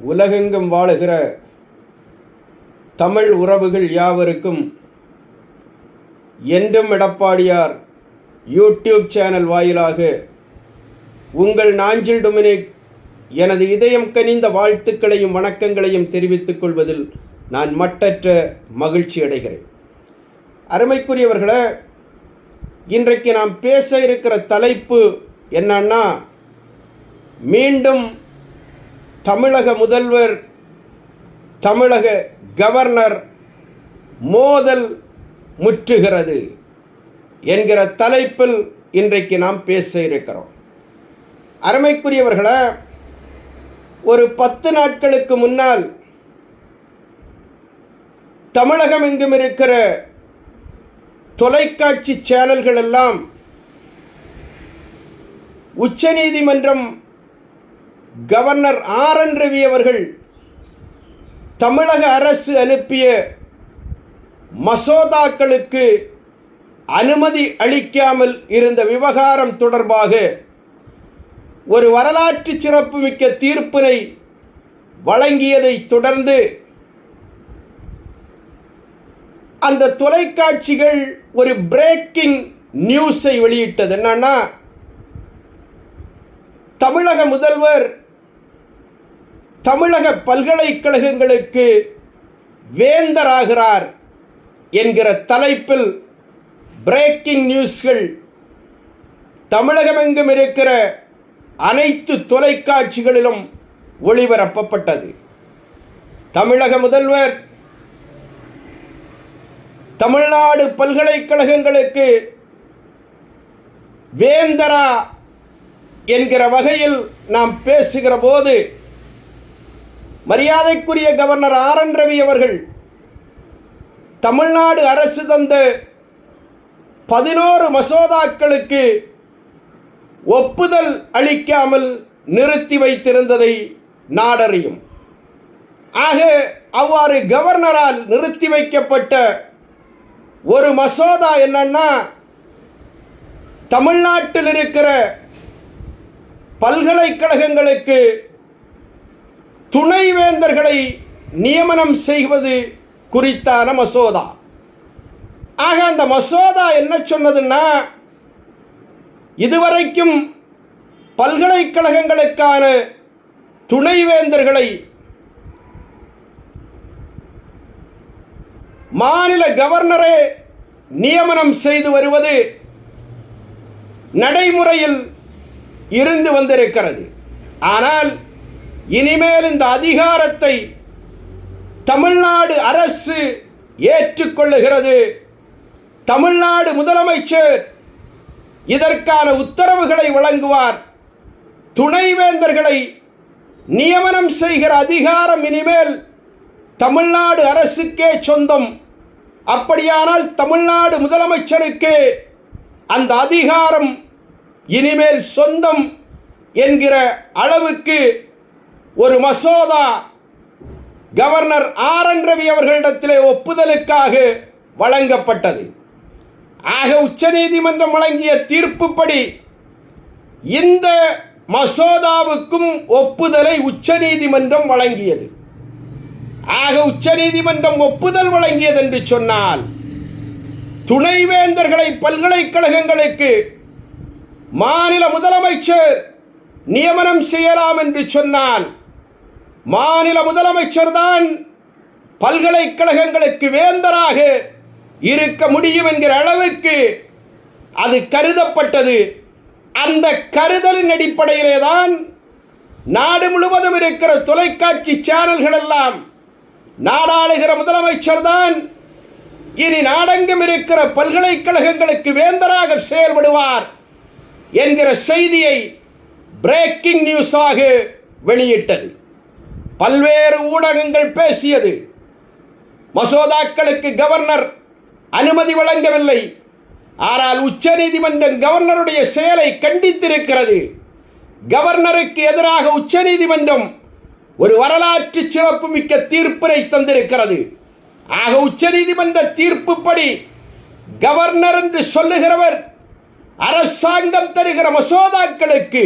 உலகெங்கும் வாழுகிற தமிழ் உறவுகள் யாவருக்கும் என்றும் எடப்பாடியார் யூடியூப் சேனல் வாயிலாக உங்கள் நாஞ்சில் டொமினிக் எனது இதயம் கனிந்த வாழ்த்துக்களையும் வணக்கங்களையும் தெரிவித்துக் கொள்வதில் நான் மட்டற்ற மகிழ்ச்சி அடைகிறேன். அருமைக்குரியவர்களே இன்றைக்கு நாம் பேச இருக்கிற தலைப்பு என்னன்னா மீண்டும் தமிழக முதல்வர் தமிழக கவர்னர் மோதல் முற்றுகிறது என்கிற தலைப்பில் இன்றைக்கு நாம் பேச இருக்கிறோம். அருமைக்குரியவர்களே ஒரு பத்து நாட்களுக்கு முன்னால் தமிழகம் எங்கும் இருக்கிற தொலைக்காட்சி சேனல்கள் எல்லாம் உச்சநீதிமன்றம் கவர்னர் ஆர் என் ரவி அவர்கள் தமிழக அரசு அனுப்பிய மசோதாக்களுக்கு அனுமதி அளிக்காமல் இருந்த விவகாரம் தொடர்பாக ஒரு வரலாற்று சிறப்புமிக்க தீர்ப்பினை வழங்கியதை தொடர்ந்து அந்த தொலைக்காட்சிகள் ஒரு பிரேக்கிங் நியூஸை வெளியிட்டது. என்னன்னா தமிழக முதல்வர் தமிழக பல்கலைக்கழகங்களுக்கு வேந்தராகிறார் என்கிற தலைப்பில் பிரேக்கிங் நியூஸ்கள் தமிழகமெங்கும் இருக்கிற அனைத்து தொலைக்காட்சிகளிலும் ஒளிபரப்பப்பட்டது. தமிழக முதல்வர் தமிழ்நாடு பல்கலைக்கழகங்களுக்கு வேந்தரா என்கிற வகையில் நாம் பேசுகிற போது மரியாதைக்குரிய கவர்னர் ஆர் என் ரவி அவர்கள் தமிழ்நாடு அரசு தந்த பதினோரு மசோதாக்களுக்கு ஒப்புதல் அளிக்காமல் நிறுத்தி வைத்திருந்ததை நாடறியும். ஆக அவ்வாறு கவர்னரால் நிறுத்தி வைக்கப்பட்ட ஒரு மசோதா என்னன்னா தமிழ்நாட்டில் இருக்கிற பல்கலைக்கழகங்களுக்கு துணைவேந்தர்களை நியமனம் செய்வது குறித்தான மசோதா. ஆக அந்த மசோதா என்ன சொன்னதுன்னா இதுவரைக்கும் பல்கலைக்கழகங்களுக்கான துணைவேந்தர்களை மாநில கவர்னரே நியமனம் செய்து வருவது நடைமுறையில் இருந்து வந்திருக்கிறது. ஆனால் இனிமேல் இந்த அதிகாரத்தை தமிழ்நாடு அரசு ஏற்றுக்கொள்ளுகிறது. தமிழ்நாடு முதலமைச்சர் இதற்கான உத்தரவுகளை வழங்குவார். துணைவேந்தர்களை நியமனம் செய்கிற அதிகாரம் இனிமேல் தமிழ்நாடு அரசுக்கே சொந்தம். அப்படியானால் தமிழ்நாடு முதலமைச்சருக்கு அந்த அதிகாரம் இனிமேல் சொந்தம் என்கிற அளவுக்கு ஒரு மசோதா. கவர்னர் ஆர் என் ரவி அவர்களிடத்திலே ஒப்புதலுக்காக வழங்கப்பட்டது. ஆக உச்சநீதிமன்றம் வழங்கிய தீர்ப்புப்படி இந்த மசோதாவுக்கும் ஒப்புதலை உச்சநீதிமன்றம் வழங்கியது. ஆக உச்சநீதிமன்றம் ஒப்புதல் வழங்கியது என்று சொன்னால் துணைவேந்தர்களை பல்கலைக்கழகங்களுக்கு மாநில முதலமைச்சர் நியமனம் செய்யலாம் என்று சொன்னால் மாநில முதலமைச்சர் தான் பல்கலைக்கழகங்களுக்கு வேந்தராக இருக்க முடியும் என்கிற அளவுக்கு அது கருதப்பட்டது. அந்த கருதலின் அடிப்படையிலே தான் நாடு முழுவதும் இருக்கிற தொலைக்காட்சி சேனல்கள் எல்லாம் நாடாளுகிற முதலமைச்சர் தான் இனி நாடெங்கும் இருக்கிற பல்கலைக்கழகங்களுக்கு வேந்தராக செயல்படுவார் என்கிற செய்தியை பிரேக்கிங் நியூஸாக வெளியிட்டது. பல்வேறு ஊடகங்கள் பேசியது. மசோதாக்களுக்கு கவர்னர் அனுமதி வழங்கவில்லை. ஆனால் உச்சநீதிமன்றம் கவர்னருடைய செயலை கண்டித்திருக்கிறது. கவர்னருக்கு எதிராக உச்சநீதிமன்றம் ஒரு வரலாற்று சிறப்புமிக்க தீர்ப்பினை தந்திருக்கிறது. ஆக உச்சநீதிமன்ற தீர்ப்புப்படி கவர்னர் என்று சொல்லுகிறவர் அரசாங்கம் தருகிற மசோதாக்களுக்கு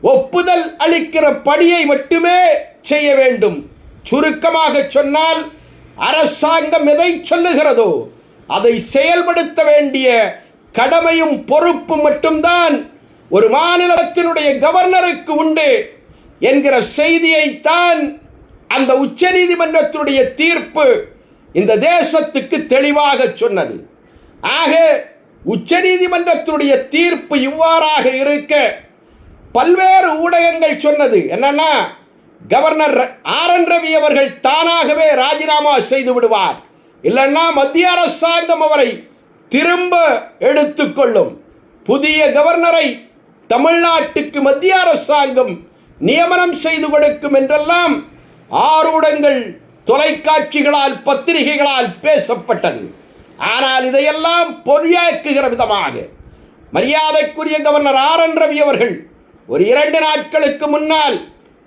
ஒப்புதல் அளிக்கிற படியை மட்டுமே செய்ய வேண்டும். சுருக்கமாக சொன்னால் அரசாங்கம் எதை சொல்லுகிறதோ அதை செயல்படுத்த வேண்டிய கடமையும் பொறுப்பு மட்டும்தான் ஒரு மாநிலத்தினுடைய கவர்னருக்கு உண்டு என்கிற செய்தியைத்தான் அந்த உச்சநீதிமன்றத்தினுடைய தீர்ப்பு இந்த தேசத்துக்கு தெளிவாக சொன்னது. ஆக உச்சநீதிமன்றத்தினுடைய தீர்ப்பு இவ்வாறாக இருக்க பல்வேறு ஊடகங்கள் சொன்னது. என்னன்னா கவர்னர் ஆர் என் ரவி அவர்கள் தானாகவே ராஜினாமா செய்து விடுவார். இல்லைன்னா மத்திய அரசாங்கம் அவரை திரும்ப எடுத்துக்கொள்ளும் புதிய கவர்னரை தமிழ்நாட்டுக்கு மத்திய அரசாங்கம் நியமனம் செய்து கொடுக்கும் என்றெல்லாம் ஆரூடங்கள் தொலைக்காட்சிகளால் பத்திரிகைகளால் பேசப்பட்டது. ஆனால் இதையெல்லாம் பொறியாக்குகிற விதமாக மரியாதைக்குரிய கவர்னர் ஆர் என் ரவி அவர்கள் ஒரு இரண்டு நாட்களுக்கு முன்னால்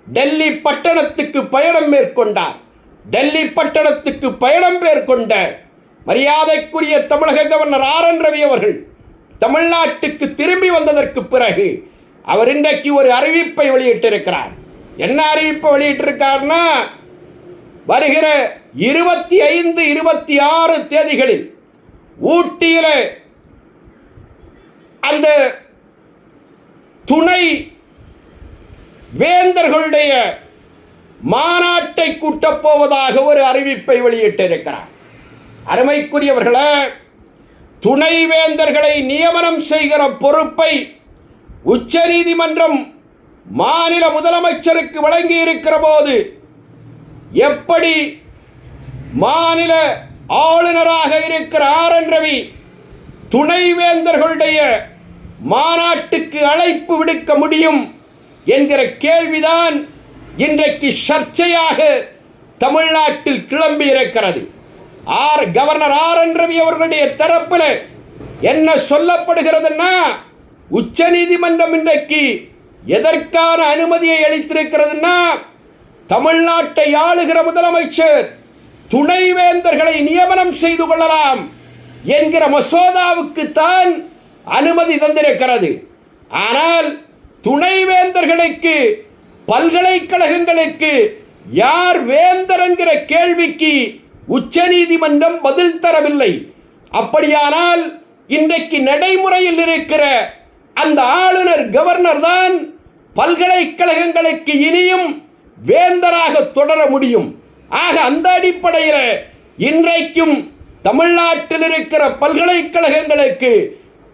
டெல்லி பட்டணத்துக்கு பயணம் மேற்கொண்டார். டெல்லி பட்டணத்துக்கு பயணம் மேற்கொண்ட மரியாதைக்குரிய தமிழக கவர்னர் ஆர் என் ரவி அவர்கள் தமிழ்நாட்டுக்கு திரும்பி வந்ததற்கு பிறகு அவர் இன்றைக்கு ஒரு அறிவிப்பை வெளியிட்டிருக்கிறார். என்ன அறிவிப்பை வெளியிட்டிருக்காருன்னா வருகிற இருபத்தி ஐந்து இருபத்தி ஆறு தேதிகளில் ஊட்டியில் அந்த துணை வேந்தர்களுடைய மாநாட்டை கூட்டப் போவதாக ஒரு அறிவிப்பை வெளியிட்டிருக்கிறார். அருமைக்குரியவர்களே துணை வேந்தர்களை நியமனம் செய்கிற பொறுப்பை உச்சநீதிமன்றம் மாநில முதலமைச்சருக்கு வழங்கி இருக்கிற போது எப்படி மாநில ஆளுநராக இருக்கிற ஆர் என் ரவி துணைவேந்தர்களுடைய மாநாட்டுக்கு அழைப்பு விடுக்க முடியும் என்கிற கேள்விதான் இன்றைக்கு சர்ச்சையாக தமிழ்நாட்டில் கிளம்பி இருக்கிறது. R. Governor R. N. Ravi அவர்களுடைய தரப்பில் என்ன சொல்லப்படுகிறதுன்னா உச்ச நீதிமன்றம் இன்றைக்கு எதற்கான அனுமதியை அளித்திருக்கிறதுன்னா தமிழ்நாட்டை ஆளுகிற முதலமைச்சர் துணைவேந்தர்களை நியமனம் செய்து கொள்ளலாம் என்கிற மசோதாவுக்கு தான் அனுமதி தந்திருக்கிறது. ஆனால் துணைவேந்தர்களுக்கு பல்கலைக்கழகங்களுக்கு யார் வேந்தர் என்கிற கேள்விக்கு உச்சநீதிமன்றம் பதில் தரவில்லை. அப்படியானால் இன்றைக்கு நடைமுறையில் இருக்கிற அந்த ஆளுநர் கவர்னர் தான் பல்கலைக்கழகங்களுக்கு இனியும் வேந்தராக தொடர முடியும். ஆக அந்த அடிப்படையில் இன்றைக்கும் தமிழ்நாட்டில் இருக்கிற பல்கலைக்கழகங்களுக்கு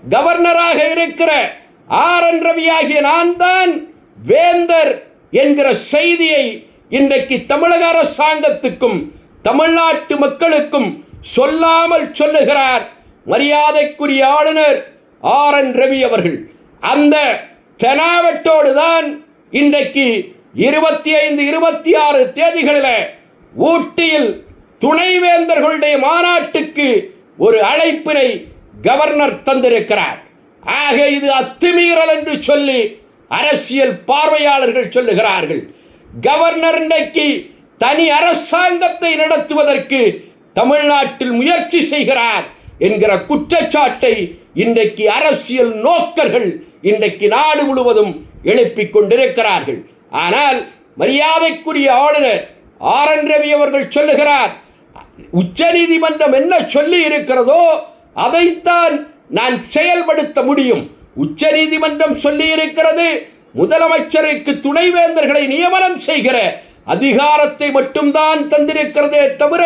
கவர்னராக இருக்கிற ஆர் என் ரவி ஆகிய நான் தான் வேந்தர் என்கிற செய்தியை இன்றைக்கு தமிழக அரசாங்கத்துக்கும் தமிழ்நாட்டு மக்களுக்கும் சொல்லாமல் சொல்லுகிறார் மரியாதைக்குரிய ஆளுநர் ஆர் என் ரவி அவர்கள். அந்த தெனாவட்டோடு தான் இன்றைக்கு இருபத்தி ஐந்து இருபத்தி ஆறு தேதிகளில் ஊட்டியில் துணைவேந்தர்களுடைய மாநாட்டுக்கு ஒரு அழைப்பினை கவர்னர் தந்திருக்கிறார். ஆக இது அத்துமீறல் என்று சொல்லி அரசியல் பார்வையாளர்கள் சொல்லுகிறார்கள். கவர்னர் இன்றைக்கு தனி அரசாங்கத்தை நடத்துவதற்கு தமிழ்நாட்டில் முயற்சி செய்கிறார் என்கிற குற்றச்சாட்டை இன்றைக்கு அரசியல் நோக்கர்கள் இன்றைக்கு நாடு முழுவதும் எழுப்பிக் கொண்டிருக்கிறார்கள். ஆனால் மரியாதைக்குரிய ஆளுநர் ஆர் என் ரவி அவர்கள் சொல்லுகிறார் உச்சநீதிமன்றம் என்ன சொல்லி இருக்கிறதோ அதைத்தான் நான் செயல்படுத்த முடியும். உச்சநீதிமன்றம் நீதிமன்றம் சொல்லியிருக்கிறது முதலமைச்சருக்கு துணைவேந்தர்களை நியமனம் செய்கிற அதிகாரத்தை மட்டும்தான் தந்திருக்கிறதே தவிர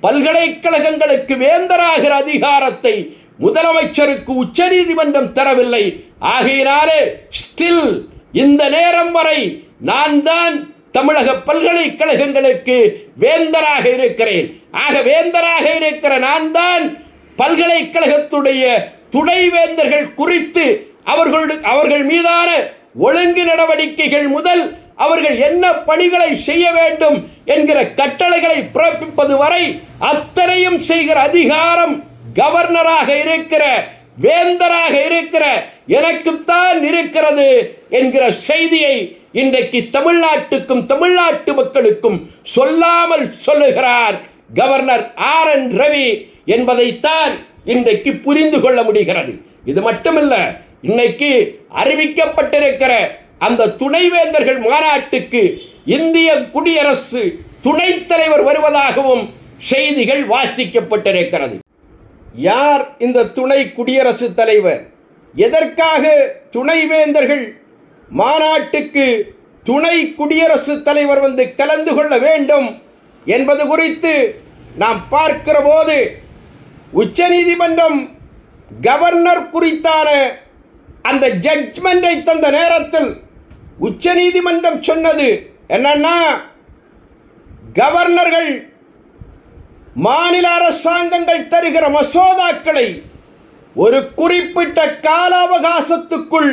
பல்கலைக்கழகங்களுக்கு வேந்தராகிற அதிகாரத்தை முதலமைச்சருக்கு உச்சநீதிமன்றம் தரவில்லை. ஆகையினாலே ஸ்டில் இந்த நேரம் வரை நான் தான் தமிழக பல்கலைக்கழகங்களுக்கு வேந்தராக இருக்கிறேன். ஆக வேந்தராக இருக்கிற நான் தான் பல்கலைக்கழகத்துடைய துணைவேந்தர்கள் குறித்து அவர்களுடைய அவர்கள் மீதான ஒழுங்கு நடவடிக்கைகள் முதல் அவர்கள் என்ன பணிகளை செய்ய வேண்டும் என்கிற கட்டளைகளை பிறப்பிப்பது வரை அத்தனையும் செய்கிற அதிகாரம் கவர்னராக இருக்கிற வேந்தராக இருக்கிற எனக்குத்தான் இருக்கிறது என்கிற செய்தியை இன்றைக்கு தமிழ்நாட்டுக்கும் தமிழ்நாட்டு மக்களுக்கும் சொல்லாமல் சொல்லுகிறார் கவர்னர் ஆர் என் ரவி. என்பதைத்தான் இன்றைக்கு புரிந்து கொள்ள முடிகிறது. இது மட்டுமல்ல இன்னைக்கு அறிவிக்கப்பட்டிருக்கிற அந்த துணைவேந்தர்கள் மாநாட்டுக்கு இந்திய குடியரசு துணைத் தலைவர் வருவதாகவும் செய்திகள் வாசிக்கப்பட்டிருக்கிறது. யார் இந்த துணை குடியரசுத் தலைவர்? எதற்காக துணைவேந்தர்கள் மாநாட்டுக்கு துணை குடியரசுத் தலைவர் வந்து கலந்து கொள்ள வேண்டும் என்பது குறித்து நாம் பார்க்கிற போது உச்சநீதிமன்றம் கவர்னர் குறித்தான அந்த ஜட்ஜ்மெண்டை தந்த நேரத்தில் உச்சநீதிமன்றம் சொன்னது என்னன்னா கவர்னர்கள் மாநில அரசாங்கங்கள் தருகிற மசோதாக்களை ஒரு குறிப்பிட்ட கால அவகாசத்துக்குள்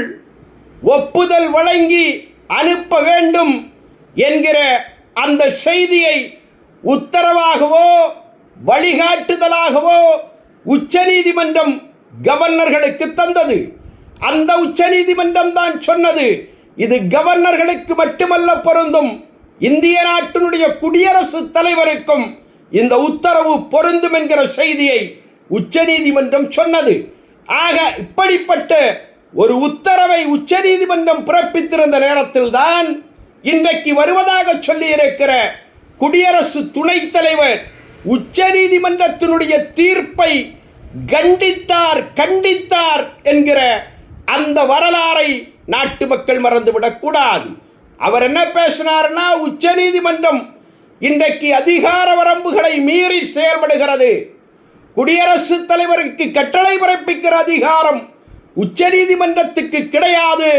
ஒப்புதல் வழங்கி அனுப்ப வேண்டும் என்கிற அந்த செய்தியை உத்தரவாகவோ வழிகாட்டுதலாகவோ உச்சநீதிமன்றம் கவர்னர்களுக்கு தந்தது. அந்த உச்சநீதிமன்றம் தான் சொன்னது இது கவர்னர்களுக்கு மட்டுமல்ல பொருந்தும். இந்திய நாட்டினுடைய குடியரசுத் தலைவருக்கும் இந்த உத்தரவு பொருந்தும் என்கிற செய்தியை உச்சநீதிமன்றம் சொன்னது. ஆக இப்படிப்பட்ட ஒரு உத்தரவை உச்சநீதிமன்றம் பிறப்பித்திருந்த நேரத்தில் தான் இன்றைக்கு வருவதாக சொல்லியிருக்கிற குடியரசு துணைத் தலைவர் உச்சநீதிமன்றத்தினுடைய தீர்ப்பை கண்டித்தார் கண்டித்தார் என்கிற அந்த வரலாறை நாட்டு மக்கள் மறந்துவிடக்கூடாது அவர் என்ன பேசினார்னா உச்சநீதிமன்றம் இன்றைக்கு அதிகார வரம்புகளை மீறி செயல்படுகிறது. குடியரசுத் தலைவருக்கு கட்டளை பிறப்பிக்கிற அதிகாரம் உச்சநீதிமன்றத்துக்கு கிடையாது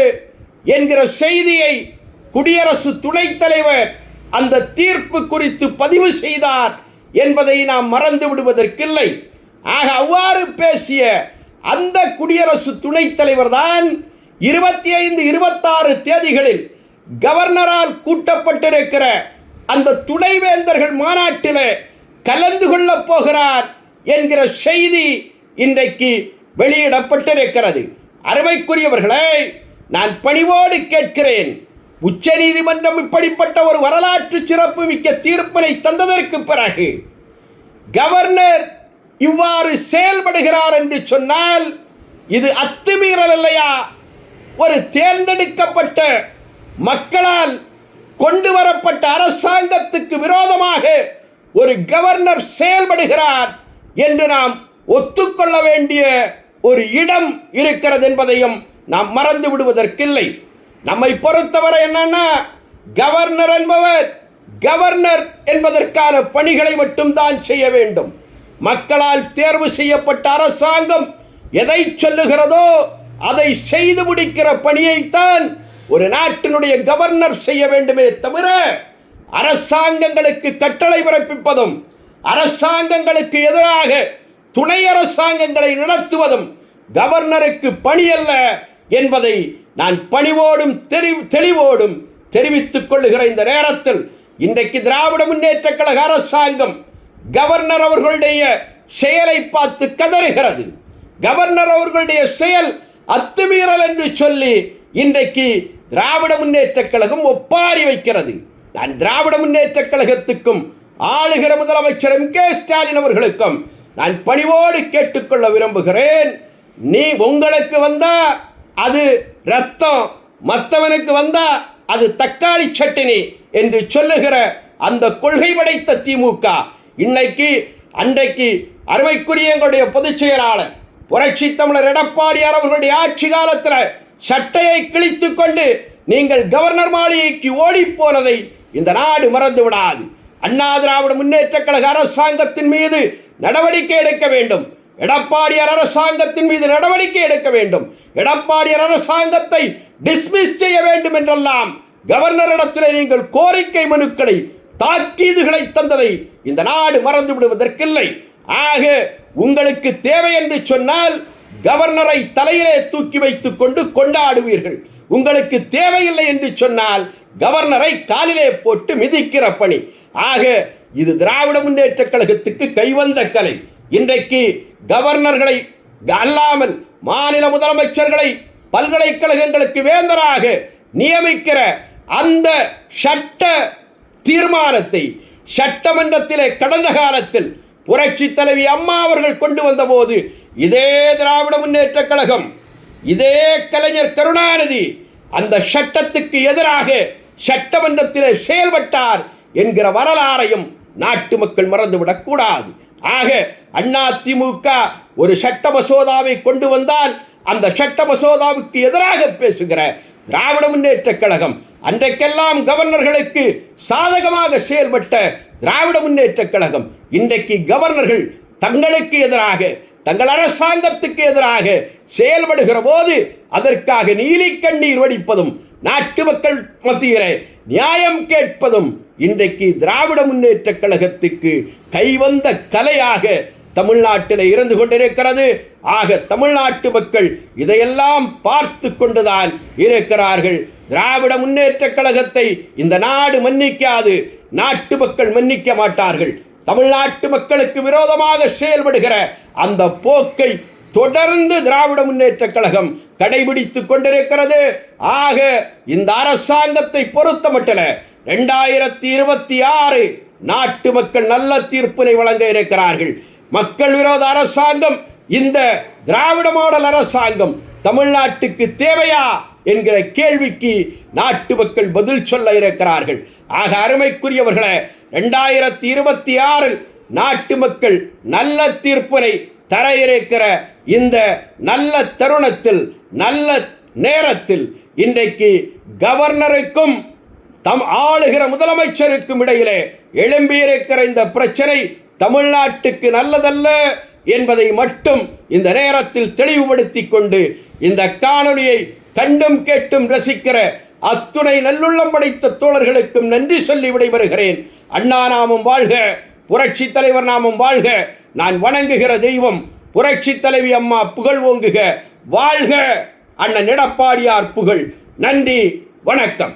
என்கிற செய்தியை குடியரசு துணைத் தலைவர் அந்த தீர்ப்பு குறித்து பதிவு செய்தார். என்பதை நாம் மறந்து விடுவதற்கில்லை. ஆக அவ்வாறு பேசிய அந்த குடியரசு துணைத் தலைவர் தான் இருபத்தி ஐந்து இருபத்தாறு தேதிகளில் கவர்னரால் கூட்டப்பட்டிருக்கிற அந்த துணைவேந்தர்கள் மாநாட்டில் கலந்து கொள்ளப் போகிறார் என்கிற செய்தி இன்றைக்கு வெளியிடப்பட்டிருக்கிறது. அருமைக்குரியவர்களே நான் பணிவோடு கேட்கிறேன். உச்சநீதிமன்றம் இப்படிப்பட்ட ஒரு வரலாற்று சிறப்பு மிக்க தீர்ப்பினை தந்ததற்கு பிறகு கவர்னர் இவ்வாறு செயல்படுகிறார் என்று சொன்னால் இது அத்துமீறல் இல்லையா ஒரு தேர்ந்தெடுக்கப்பட்ட மக்களால் கொண்டு வரப்பட்ட அரசாங்கத்துக்கு விரோதமாக ஒரு கவர்னர் செயல்படுகிறார் என்று நாம் ஒத்துக்கொள்ள வேண்டிய ஒரு இடம் இருக்கிறது என்பதையும் நாம் மறந்து விடுவதற்கில்லை. நம்மை பொறுத்தவரை என்னன்னா கவர்னர் என்பவர் கவர்னர் என்பதற்கான பணிகளை மட்டும்தான் செய்ய வேண்டும். மக்களால் தேர்வு செய்யப்பட்ட அரசாங்கம் எதை சொல்லுகிறதோ அதை செய்து முடிக்கிற பணியைத்தான் ஒரு நாட்டினுடைய கவர்னர் செய்ய வேண்டுமே தவிர அரசாங்கங்களுக்கு கட்டளை பிறப்பிப்பதும் அரசாங்கங்களுக்கு எதிராக துணை அரசாங்கங்களை நடத்துவதும் கவர்னருக்கு பணி அல்ல என்பதை நான் பணிவோடும் தெரி தெளிவோடும் தெரிவித்துக் கொள்ளுகிற இந்த நேரத்தில் இன்றைக்கு திராவிட முன்னேற்ற கழக அரசாங்கம் கவர்னர் அவர்களுடைய செயலை பார்த்து கதறுகிறது. கவர்னர் அவர்களுடைய செயல் அத்துமீறல் என்று சொல்லி இன்றைக்கு திராவிட முன்னேற்ற கழகம் ஒப்பாரி வைக்கிறது. நான் திராவிட முன்னேற்ற கழகத்துக்கும் ஆளுகிற முதலமைச்சர் எம் கே. ஸ்டாலின் அவர்களுக்கும் நான் பணிவோடு கேட்டுக்கொள்ள விரும்புகிறேன். நீ உங்களுக்கு வந்தால் அது ரத்தம். மற்றவனுக்கு வந்தா அது தக்காளி சட்டினி என்று சொல்லுகிற அந்த கொள்கை படைத்த திமுக. இன்னைக்கு அன்றைக்கு அருமைக்குரிய எங்களுடைய பொதுச் செயலாளர் புரட்சி தமிழர் எடப்பாடியார் அவர்களுடைய ஆட்சி காலத்தில் சட்டையை கிழித்து கொண்டு நீங்கள் கவர்னர் மாளிகைக்கு ஓடி போனதை இந்த நாடு மறந்து விடாது. அண்ணா திராவிட முன்னேற்ற கழக அரசாங்கத்தின் மீது நடவடிக்கை எடுக்க வேண்டும். எடப்பாடியார் அரசாங்கத்தின் மீது நடவடிக்கை எடுக்க வேண்டும். எடப்பாடியார் அரசாங்கத்தை டிஸ்மிஸ் செய்ய வேண்டும் என்றெல்லாம் கவர்னரிடத்தில் நீங்கள் கோரிக்கை மனுக்களை தாக்கீதுகளை தந்ததை இந்த நாடு மறந்து விடுவதற்கில்லை. ஆக உங்களுக்கு தேவை என்று சொன்னால் கவர்னரை தலையிலே தூக்கி வைத்துக் கொண்டு கொண்டாடுவீர்கள். உங்களுக்கு தேவையில்லை என்று சொன்னால் கவர்னரை காலிலே போட்டு மிதிக்கிற பணி. ஆக இது திராவிட முன்னேற்ற கழகத்துக்கு கைவந்த கலை. இன்றைக்கு கவர்னர்களை அல்லாமல் மாநில முதலமைச்சர்களை பல்கலைக்கழகங்களுக்கு வேந்தராக நியமிக்கிற அந்த சட்ட தீர்மானத்தை சட்டமன்றத்திலே கடந்த காலத்தில் புரட்சி தலைவி அம்மா அவர்கள் கொண்டு வந்தபோது இதே திராவிட முன்னேற்ற கழகம் இதே கலைஞர் கருணாநிதி அந்த சட்டத்துக்கு எதிராக சட்டமன்றத்திலே செயல்பட்டார் என்கிற வரலாறையும் நாட்டு மக்கள் மறந்துவிடக்கூடாது. ஆக அண்ணா திமுக ஒரு சட்ட மசோதாவை கொண்டு வந்தால் அந்த சட்ட மசோதாவுக்கு எதிராக பேசுகிற திராவிட முன்னேற்ற கழகம் அன்றைக்கெல்லாம் கவர்னர்களுக்கு சாதகமாக செயல்பட்ட திராவிட முன்னேற்ற கழகம் இன்றைக்கு கவர்னர்கள் தங்களுக்கு எதிராக தங்கள் அரசாங்கத்துக்கு எதிராக செயல்படுகிற போது அதற்காக நீலிக்கண்ணீர் வடிப்பதும் நாட்டு மக்கள் மத்தியிலே நியாயம் கேட்பதும் இன்றைக்கு திராவிட முன்னேற்ற கழகத்துக்கு கைவந்த கலையாக தமிழ்நாட்டில் இருந்து கொண்டிருக்கிறது. ஆக தமிழ்நாட்டு மக்கள் இதையெல்லாம் பார்த்து கொண்டுதான் இருக்கிறார்கள். திராவிட முன்னேற்ற கழகத்தை இந்த நாடு மன்னிக்காது நாட்டு மக்கள் மன்னிக்க மாட்டார்கள். தமிழ்நாட்டு மக்களுக்கு விரோதமாக செயல்படுகிற அந்த போக்கை தொடர்ந்து திராவிட முன்னேற்ற கழகம் கடைபிடித்துக் கொண்டிருக்கிறது. ஆக இந்த அரசாங்கத்தை பொறுத்த மட்டில ரெண்டாயிரத்தி இருபத்தி ஆறு நாட்டு மக்கள் நல்ல தீர்ப்பினை வழங்க இருக்கிறார்கள். மக்கள் விரோத அரசாங்கம் இந்த திராவிட மாடல் அரசாங்கம் தமிழ்நாட்டுக்கு தேவையா என்கிற கேள்விக்கு நாட்டு மக்கள் பதில் சொல்ல இருக்கிறார்கள். ஆக அருமைக்குரியவர்களே ரெண்டாயிரத்தி இருபத்தி ஆறில் நாட்டு மக்கள் நல்ல தீர்ப்பினை தர இருக்கிற இந்த நல்ல தருணத்தில் நல்ல நேரத்தில் இன்றைக்கு கவர்னருக்கும் தம் ஆளுகிற முதலமைச்சருக்கும் இடையிலே எழும்பியிருக்கிற இந்த பிரச்சனை தமிழ்நாட்டுக்கு நல்லதல்ல என்பதை மட்டும் இந்த நேரத்தில் தெளிவுபடுத்தி கொண்டு இந்த காணொலியை கண்டும் கேட்டும் ரசிக்கிற அத்துணை நல்லுள்ளம் படைத்த தோழர்களுக்கும் நன்றி சொல்லி விடைபெறுகிறேன். அண்ணா நாமும் வாழ்க புரட்சி தலைவர் நாமும் வாழ்க. நான் வணங்குகிற தெய்வம் புரட்சி தலைவி அம்மா புகழ் ஓங்குக. வாழ்க அண்ணன் எடப்பாடியார் புகழ். நன்றி வணக்கம்.